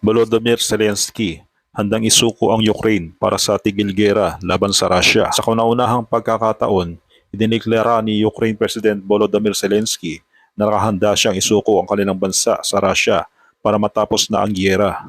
Volodymyr Zelensky handang isuko ang Ukraine para sa tigil gera laban sa Russia. Sa kauna-unahang pagkakataon, idineklara ni Ukraine President Volodymyr Zelensky na nakahanda siyang isuko ang kanilang bansa sa Russia para matapos na ang giyera.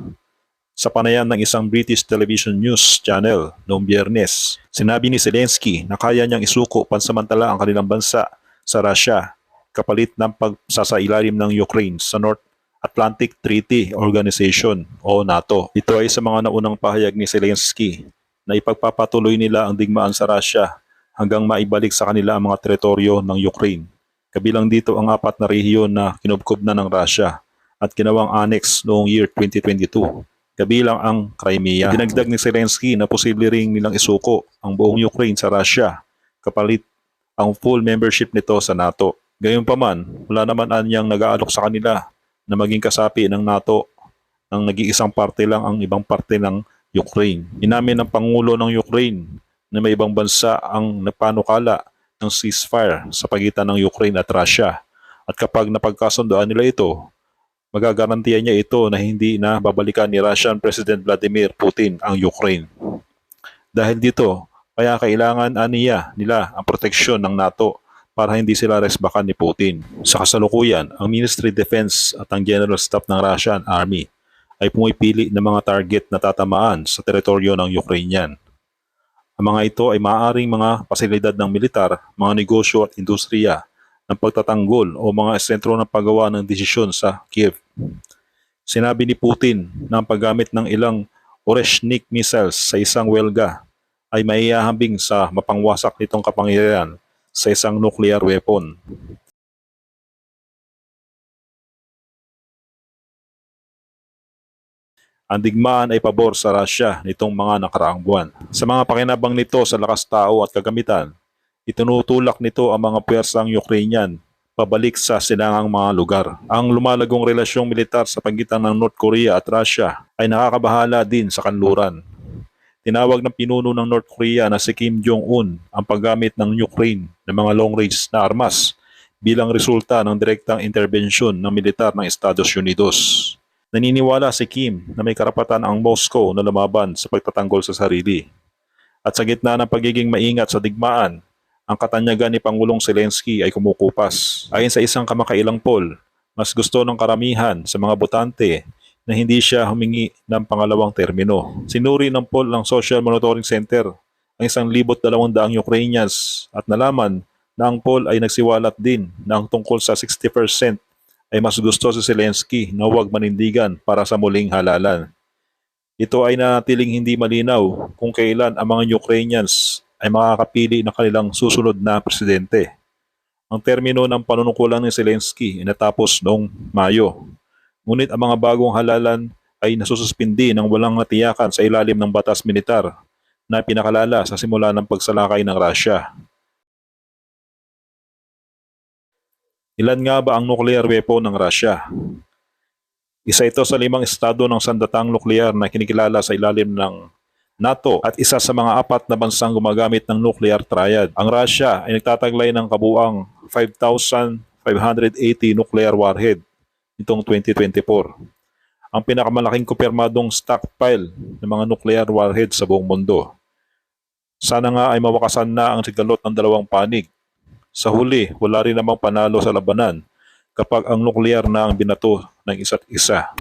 Sa panayam ng isang British television news channel noong biyernes, sinabi ni Zelensky na kaya niyang isuko pansamantala ang kanilang bansa sa Russia kapalit ng pagsasailalim ng Ukraine sa North Atlantic Treaty Organization o NATO. Ito ay sa mga naunang pahayag ni Zelensky na ipagpapatuloy nila ang digmaan sa Russia hanggang maibalik sa kanila ang mga teritoryo ng Ukraine. Kabilang dito ang apat na rehiyon na kinubkob na ng Russia at ginawang annex noong year 2022 kabilang ang Crimea. Dinagdag ni Zelensky na posible ring nilang isuko ang buong Ukraine sa Russia kapalit ang full membership nito sa NATO. Gayunpaman, wala naman anyang nag-aalok sa kanila na maging kasapi ng NATO nang nag-iisang parte lang ang ibang parte ng Ukraine. Inamin ng Pangulo ng Ukraine na may ibang bansa ang napanukala ng ceasefire sa pagitan ng Ukraine at Russia. At kapag napagkasundoan nila ito, magagarantiya niya ito na hindi na babalikan ni Russian President Vladimir Putin ang Ukraine. Dahil dito, kaya kailangan aniya nila ang proteksyon ng NATO para hindi sila resbakan ni Putin. Sa kasalukuyan, ang Ministry Defense at ang General Staff ng Russian Army ay pumipili ng mga target na tatamaan sa teritoryo ng Ukrainian. Ang mga ito ay maaaring mga pasilidad ng militar, mga negosyo at industriya ng pagtatanggol o mga sentro ng paggawa ng desisyon sa Kiev. Sinabi ni Putin na ang paggamit ng ilang Oreshnik missiles sa isang welga ay maiyahambing sa mapangwasak nitong kapangyarihan sa isang nuclear weapon. Ang digmaan ay pabor sa Russia nitong mga nakaraang buwan. Sa mga pakinabang nito sa lakas tao at kagamitan, itinutulak nito ang mga puwersang Ukrainian pabalik sa sinangang mga lugar. Ang lumalagong relasyong militar sa pagitan ng North Korea at Russia ay nakakabahala din sa kanluran. Tinawag ng pinuno ng North Korea na si Kim Jong-un ang paggamit ng Ukraine ng mga long-range na armas bilang resulta ng direktang interbensyon ng militar ng Estados Unidos. Naniniwala si Kim na may karapatan ang Moscow na lumaban sa pagtatanggol sa sarili. At sa gitna ng pagiging maingat sa digmaan, ang katanyagan ni Pangulong Zelensky ay kumukupas. Ayon sa isang kamakailang poll, mas gusto ng karamihan sa mga botante na hindi siya humingi ng pangalawang termino. Sinuri ng poll ng Social Monitoring Center ang isang libot dalawang daang Ukrainians at nalaman na ang poll ay nagsiwalat din na ang tungkol sa 60% ay mas gusto si Zelensky na huwag manindigan para sa muling halalan. Ito ay natiling hindi malinaw kung kailan ang mga Ukrainians ay makakapili ng kanilang susunod na presidente. Ang termino ng panunukulan ni Zelensky ay natapos noong Mayo. Ngunit ang mga bagong halalan ay nasususpindi ng walang natiyakan sa ilalim ng batas militar na pinakalala sa simula ng pagsalakay ng Russia. Ilan nga ba ang nuclear weapon ng Russia? Isa ito sa limang estado ng sandatang nuklear na kinikilala sa ilalim ng NATO at isa sa mga apat na bansang gumagamit ng nuclear triad. Ang Russia ay nagtataglay ng kabuang 5,580 nuclear warhead nitong 2024. Ang pinakamalaking kumpirmadong stockpile ng mga nuclear warhead sa buong mundo. Sana nga ay mawakasan na ang sigalot ng dalawang panig. Sa huli, wala rin namang panalo sa labanan kapag ang nuclear na ang binato ng isa't isa.